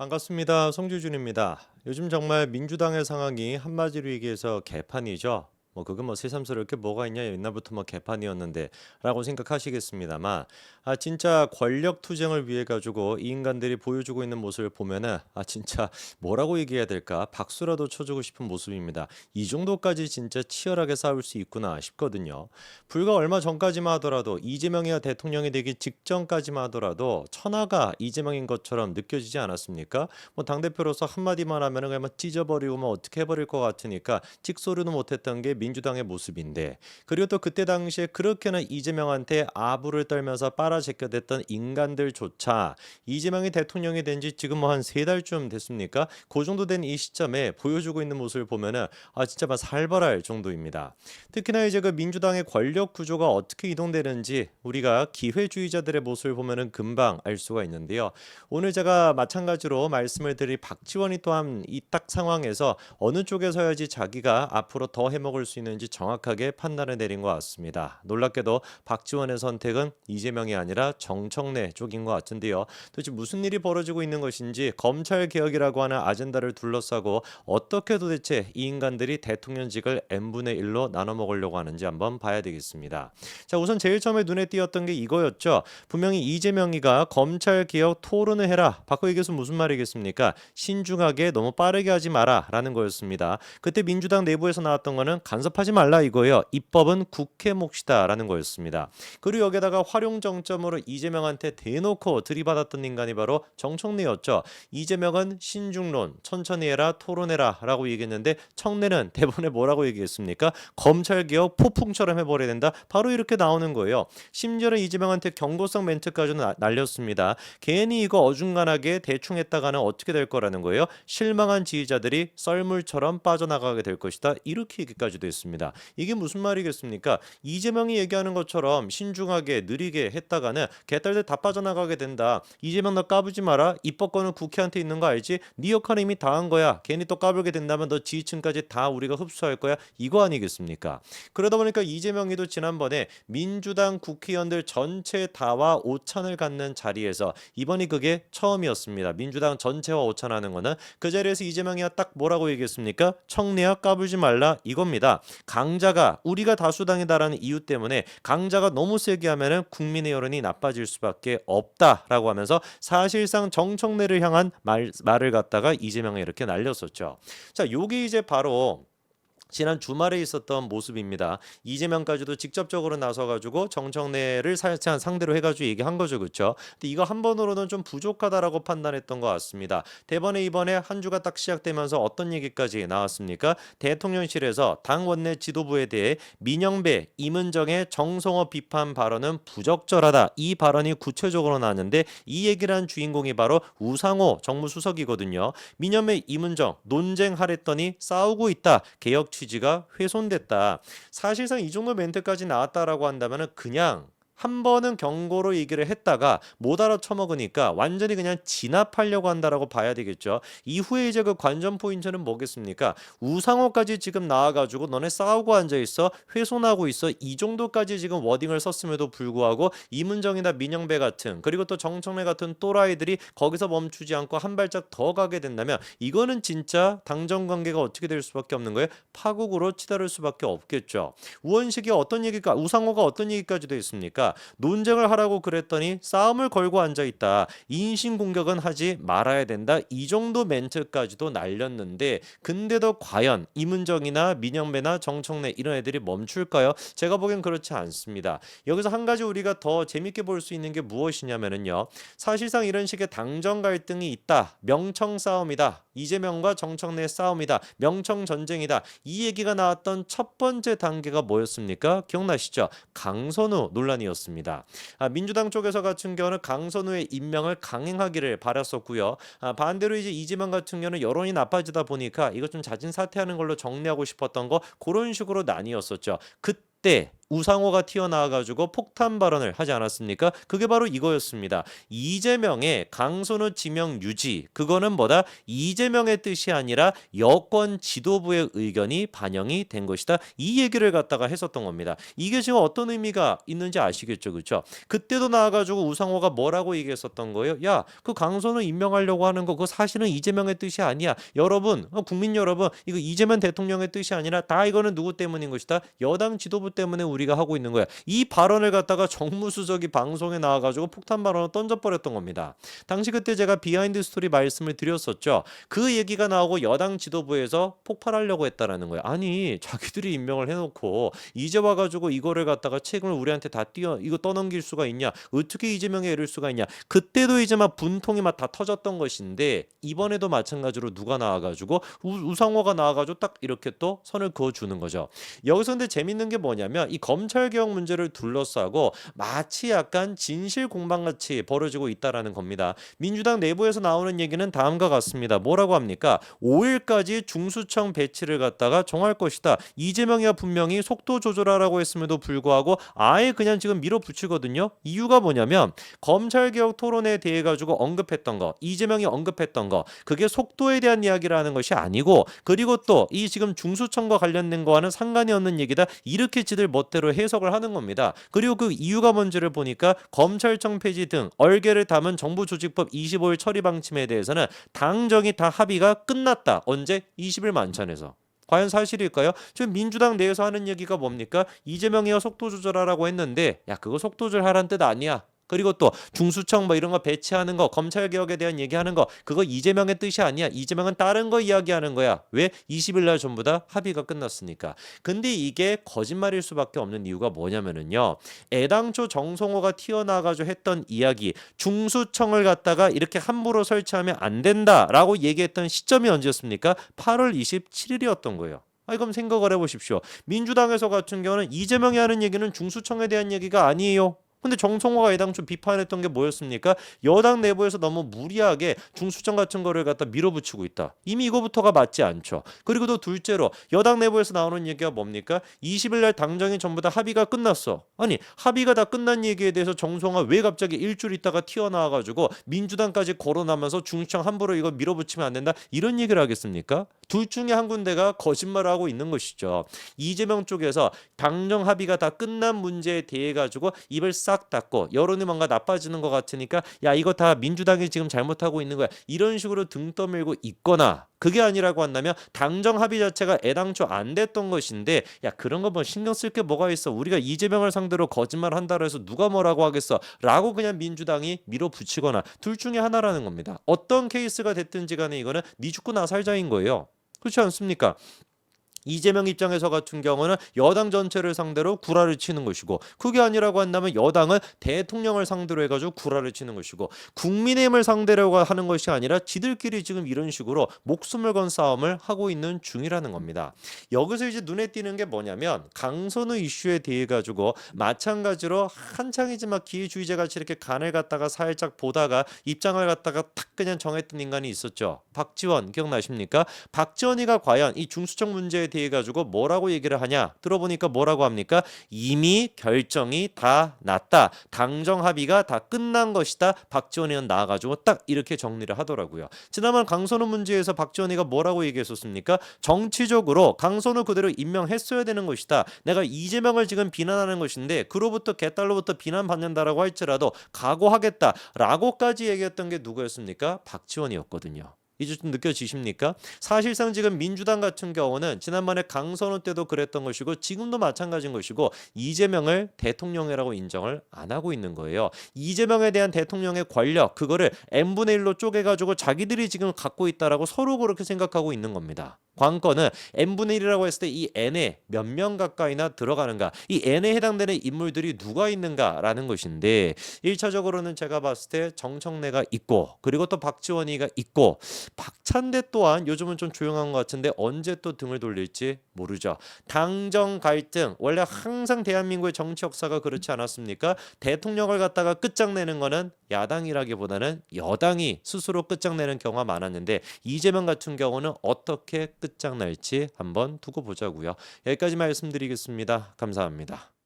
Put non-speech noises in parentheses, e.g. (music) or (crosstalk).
반갑습니다. 송주준입니다. 요즘 정말 민주당의 상황이 한마디로 얘기해서 개판이죠. 뭐 그건 뭐 새삼스러울 게 뭐가 있냐 옛날부터 뭐 개판이었는데라고 생각하시겠습니다만 아 진짜 권력 투쟁을 위해 가지고 이 인간들이 보여주고 있는 모습을 보면은 아 진짜 뭐라고 얘기해야 될까 박수라도 쳐주고 싶은 모습입니다. 이 정도까지 진짜 치열하게 싸울 수 있구나 싶거든요. 불과 얼마 전까지만 하더라도 이재명이 대통령이 되기 직전까지만 하더라도 천하가 이재명인 것처럼 느껴지지 않았습니까? 뭐 당 대표로서 한 마디만 하면은 그냥 뭐 찢어버리고 뭐 어떻게 해버릴 것 같으니까 찍소리도 못했던 게 민 주당의 모습인데 그리고 또 그때 당시에 그렇게는 이재명한테 아부를 떨면서 빨아제껴댔던 인간들조차 이재명이 대통령이 된 지 지금 뭐 한 세 달쯤 됐습니까? 그 정도 된 이 시점에 보여주고 있는 모습을 보면은 아 진짜 막 살벌할 정도입니다. 특히나 이제 그 민주당의 권력 구조가 어떻게 이동되는지 우리가 기회주의자들의 모습을 보면은 금방 알 수가 있는데요. 오늘 제가 마찬가지로 말씀을 드릴 박지원이 또한 이 딱 상황에서 어느 쪽에 서야지 자기가 앞으로 더 해먹을 수 있는지 정확하게 판단을 내린 것 같습니다. 놀랍게도 박지원의 선택은 이재명이 아니라 정청래 쪽인 것 같은데요. 도대체 무슨 일이 벌어지고 있는 것인지 검찰 개혁이라고 하는 아젠다를 둘러싸고 어떻게 도대체 이 인간들이 대통령직을 n분의 1로 나눠 먹으려고 하는지 한번 봐야 되겠습니다. 자, 우선 제일 처음에 눈에 띄었던 게 이거였죠. 분명히 이재명이가 검찰 개혁 토론을 해라. 바꿔 얘기해서 무슨 말이겠습니까? 신중하게 너무 빠르게 하지 마라라는 거였습니다. 그때 민주당 내부에서 나왔던 거는 간섭하지 말라 이거예요. 입법은 국회 몫이다라는 거였습니다. 그리고 여기다가 활용 정점으로 이재명한테 대놓고 들이받았던 인간이 바로 정청래였죠. 이재명은 신중론, 천천히 해라, 토론해라라고 얘기했는데 청래는 (laughs) 대본에 뭐라고 얘기했습니까? 검찰 개혁 폭풍처럼 해버려야 된다. 바로 이렇게 나오는 거예요. 심지어는 이재명한테 경고성 멘트까지 나- 날렸습니다. 괜히 이거 어중간하게 대충 했다가는 어떻게 될 거라는 거예요? 실망한 지지자들이 썰물처럼 빠져나가게 될 것이다. 이렇게 얘기까지도 했습니다. 이게 무슨 말이겠습니까? 이재명이 얘기하는 것처럼 신중하게 느리게 했다가는 개딸들 다 빠져나가게 된다. 이재명 너 까부지 마라. 입법권은 국회한테 있는 거 알지? 네 역할은 이미 다 한 거야. 괜히 또 까불게 된다면 너 지지층까지 다 우리가 흡수할 거야. 이거 아니겠습니까? 그러다 보니까 이재명이도 지난번에 민주당 국회의원들 전체 다와 오찬을 갖는 자리에서 이번이 그게 처음이었습니다. 민주당 전체와 오찬하는 거는 그 자리에서 이재명이 딱 뭐라고 얘기했습니까? 청래야 까불지 말라 이겁니다. 강자가 우리가 다수당이다라는 이유 때문에 강자가 너무 세게 하면은 국민의 여론이 나빠질 수밖에 없다라고 하면서 사실상 정청래를 향한 말, 말을 갖다가 이재명이 이렇게 날렸었죠. 자, 요게 이제 바로 지난 주말에 있었던 모습입니다. 이재명까지도 직접적으로 나서가지고 정청래를 살짝 상대로 해가지고 얘기한 거죠, 그렇죠? 근데 이거 한 번으로는 좀 부족하다라고 판단했던 것 같습니다. 대번에 이번에 한 주가 딱 시작되면서 어떤 얘기까지 나왔습니까? 대통령실에서 당 원내 지도부에 대해 민영배, 임은정의 정성어 비판 발언은 부적절하다. 이 발언이 구체적으로 나왔는데 이 얘기를 한 주인공이 바로 우상호 정무수석이거든요. 민영배, 임은정 논쟁하랬더니 싸우고 있다. 개혁 취지가 훼손됐다. 사실상 이 정도 멘트까지 나왔다라고 한다면은 그냥 한 번은 경고로 얘기를 했다가 못 알아쳐먹으니까 완전히 그냥 진압하려고 한다라고 봐야 되겠죠. 이후에 이제 그 관전 포인트는 뭐겠습니까? 우상호까지 지금 나와가지고 너네 싸우고 앉아 있어 훼손하고 있어 이 정도까지 지금 워딩을 썼음에도 불구하고 이문정이나 민영배 같은 그리고 또 정청래 같은 또라이들이 거기서 멈추지 않고 한 발짝 더 가게 된다면 이거는 진짜 당정 관계가 어떻게 될 수밖에 없는 거예요. 파국으로 치달을 수밖에 없겠죠. 우원식이 어떤 얘기가 우상호가 어떤 얘기까지도 했습니까? 논쟁을 하라고 그랬더니 싸움을 걸고 앉아 있다. 인신 공격은 하지 말아야 된다. 이 정도 멘트까지도 날렸는데 근데도 과연 이문정이나 민영배나 정청래 이런 애들이 멈출까요? 제가 보기엔 그렇지 않습니다. 여기서 한 가지 우리가 더 재밌게 볼 수 있는 게 무엇이냐면은요. 사실상 이런 식의 당정 갈등이 있다. 명청 싸움이다. 이재명과 정청래의 싸움이다. 명청 전쟁이다. 이 얘기가 나왔던 첫 번째 단계가 뭐였습니까? 기억나시죠? 강선우 논란이었습니다. 아, 민주당 쪽에서 같은 경우는 강선우의 임명을 강행하기를 바랐었고요. 아, 반대로 이제 이재명 같은 경우는 여론이 나빠지다 보니까 이것 좀 자진 사퇴하는 걸로 정리하고 싶었던 거 그런 식으로 나뉘었었죠. 그때 우상호가 튀어나와 가지고 폭탄 발언을 하지 않았습니까? 그게 바로 이거였습니다. 이재명의 강선우 지명 유지 그거는 뭐다? 이재명의 뜻이 아니라 여권 지도부의 의견이 반영이 된 것이다. 이 얘기를 갖다가 했었던 겁니다. 이게 지금 어떤 의미가 있는지 아시겠죠, 그렇죠? 그때도 나와가지고 우상호가 뭐라고 얘기했었던 거예요? 야, 그 강선우 임명하려고 하는 거 그거 사실은 이재명의 뜻이 아니야. 여러분, 어, 국민 여러분, 이거 이재명 대통령의 뜻이 아니라 다 이거는 누구 때문인 것이다. 여당 지도부 때문에 우리 가 하고 있는 거야. 이 발언을 갖다가 정무수석이 방송에 나와가지고 폭탄 발언을 던져버렸던 겁니다. 당시 그때 제가 비하인드 스토리 말씀을 드렸었죠. 그 얘기가 나오고 여당 지도부에서 폭발하려고 했다라는 거예요. 아니 자기들이 임명을 해놓고 이제 와가지고 이거를 갖다가 책임을 우리한테 다 띄어 이거 떠넘길 수가 있냐? 어떻게 이재명에 이를 수가 있냐? 그때도 이제 막 분통이 막 다 터졌던 것인데 이번에도 마찬가지로 누가 나와가지고 우, 우상호가 나와가지고 딱 이렇게 또 선을 그어주는 거죠. 여기서 근데 재밌는 게 뭐냐면 이 검찰 개혁 문제를 둘러싸고 마치 약간 진실 공방 같이 벌어지고 있다라는 겁니다. 민주당 내부에서 나오는 얘기는 다음과 같습니다. 뭐라고 합니까? 5일까지 중수청 배치를 갖다가 정할 것이다. 이재명이야 분명히 속도 조절하라고 했음에도 불구하고 아예 그냥 지금 밀어붙이거든요. 이유가 뭐냐면 검찰 개혁 토론에 대해 가지고 언급했던 거, 이재명이 언급했던 거, 그게 속도에 대한 이야기라는 것이 아니고 그리고 또 이 지금 중수청과 관련된 거와는 상관이 없는 얘기다. 이렇게 지들 멋대로 해석을 하는 겁니다. 그리고 그 이유가 뭔지를 보니까 검찰청 폐지 등 얼개를 담은 정부 조직법 25일 처리 방침에 대해서는 당정이 다 합의가 끝났다. 언제? 20일 만찬에서. 과연 사실일까요? 지금 민주당 내에서 하는 얘기가 뭡니까? 이재명이가 속도 조절하라고 했는데 야 그거 속도 조절하라는 뜻 아니야. 그리고 또 중수청 뭐 이런 거 배치하는 거 검찰 개혁에 대한 얘기하는 거 그거 이재명의 뜻이 아니야. 이재명은 다른 거 이야기하는 거야. 왜? 20일 날 전부 다 합의가 끝났으니까. 근데 이게 거짓말일 수밖에 없는 이유가 뭐냐면은요. 애당초 정성호가 튀어나와가지고 했던 이야기 중수청을 갖다가 이렇게 함부로 설치하면 안 된다라고 얘기했던 시점이 언제였습니까? 8월 27일이었던 거예요. 아, 그럼 생각을 해보십시오. 민주당에서 같은 경우는 이재명이 하는 얘기는 중수청에 대한 얘기가 아니에요. 근데 정성호가 애당초 비판했던 게 뭐였습니까? 여당 내부에서 너무 무리하게 중수청 같은 거를 갖다 밀어붙이고 있다. 이미 이거부터가 맞지 않죠. 그리고 또 둘째로 여당 내부에서 나오는 얘기가 뭡니까? 20일 날 당정이 전부 다 합의가 끝났어. 아니 합의가 다 끝난 얘기에 대해서 정성화 왜 갑자기 일주일 있다가 튀어나와가지고 민주당까지 거론하면서 중수청 함부로 이거 밀어붙이면 안 된다 이런 얘기를 하겠습니까? 둘 중에 한 군데가 거짓말을 하고 있는 것이죠. 이재명 쪽에서 당정 합의가 다 끝난 문제에 대해 가지고 입을 싹 닫고 여론이 뭔가 나빠지는 것 같으니까 야 이거 다 민주당이 지금 잘못하고 있는 거야. 이런 식으로 등 떠밀고 있거나 그게 아니라고 한다면 당정 합의 자체가 애당초 안 됐던 것인데 야 그런 거 뭐 신경 쓸 게 뭐가 있어? 우리가 이재명을 상대로 거짓말 한다고 해서 누가 뭐라고 하겠어? 라고 그냥 민주당이 밀어붙이거나 둘 중에 하나라는 겁니다. 어떤 케이스가 됐든지 간에 이거는 니 죽고 나 살자인 거예요 그렇지 않습니까? 이재명 입장에서 같은 경우는 여당 전체를 상대로 구라를 치는 것이고 그게 아니라고 한다면 여당은 대통령을 상대로 해가지고 구라를 치는 것이고 국민의힘을 상대로 하는 것이 아니라 지들끼리 지금 이런 식으로 목숨을 건 싸움을 하고 있는 중이라는 겁니다. 여기서 이제 눈에 띄는 게 뭐냐면 강선우 이슈에 대해 가지고 마찬가지로 한창이지만 기회주의자 같이 이렇게 간을 갖다가 살짝 보다가 입장을 갖다가 탁 그냥 정했던 인간이 있었죠. 박지원 기억나십니까? 박지원이가 과연 이 중수청 문제에 대해 가지고 뭐라고 얘기를 하냐 들어보니까 뭐라고 합니까? 이미 결정이 다 났다. 당정 합의가 다 끝난 것이다. 박지원 의원 나와가지고 딱 이렇게 정리를 하더라고요. 지난번 강선우 문제에서 박지원이가 뭐라고 얘기했었습니까? 정치적으로 강선우 그대로 임명했어야 되는 것이다. 내가 이재명을 지금 비난하는 것인데 그로부터 개딸로부터 비난받는다라고 할지라도 각오하겠다라고까지 얘기했던 게 누구였습니까? 박지원이었거든요. 이제 좀 느껴지십니까? 사실상 지금 민주당 같은 경우는 지난번에 강선우 때도 그랬던 것이고 지금도 마찬가지인 것이고 이재명을 대통령이라고 인정을 안 하고 있는 거예요. 이재명에 대한 대통령의 권력 그거를 n분의 1로 쪼개가지고 자기들이 지금 갖고 있다라고 서로 그렇게 생각하고 있는 겁니다. 관건은 n분의 1이라고 했을 때 이 n에 몇 명 가까이나 들어가는가 이 n에 해당되는 인물들이 누가 있는가라는 것인데 1차적으로는 제가 봤을 때 정청래가 있고 그리고 또 박지원이가 있고 박찬대 또한 요즘은 좀 조용한 것 같은데 언제 또 등을 돌릴지 모르죠. 당정 갈등 원래 항상 대한민국의 정치 역사가 그렇지 않았습니까? 대통령을 갖다가 끝장내는 거는 야당이라기보다는 여당이 스스로 끝장내는 경우가 많았는데 이재명 같은 경우는 어떻게 끝장날지 한번 두고 보자고요. 여기까지 말씀드리겠습니다. 감사합니다.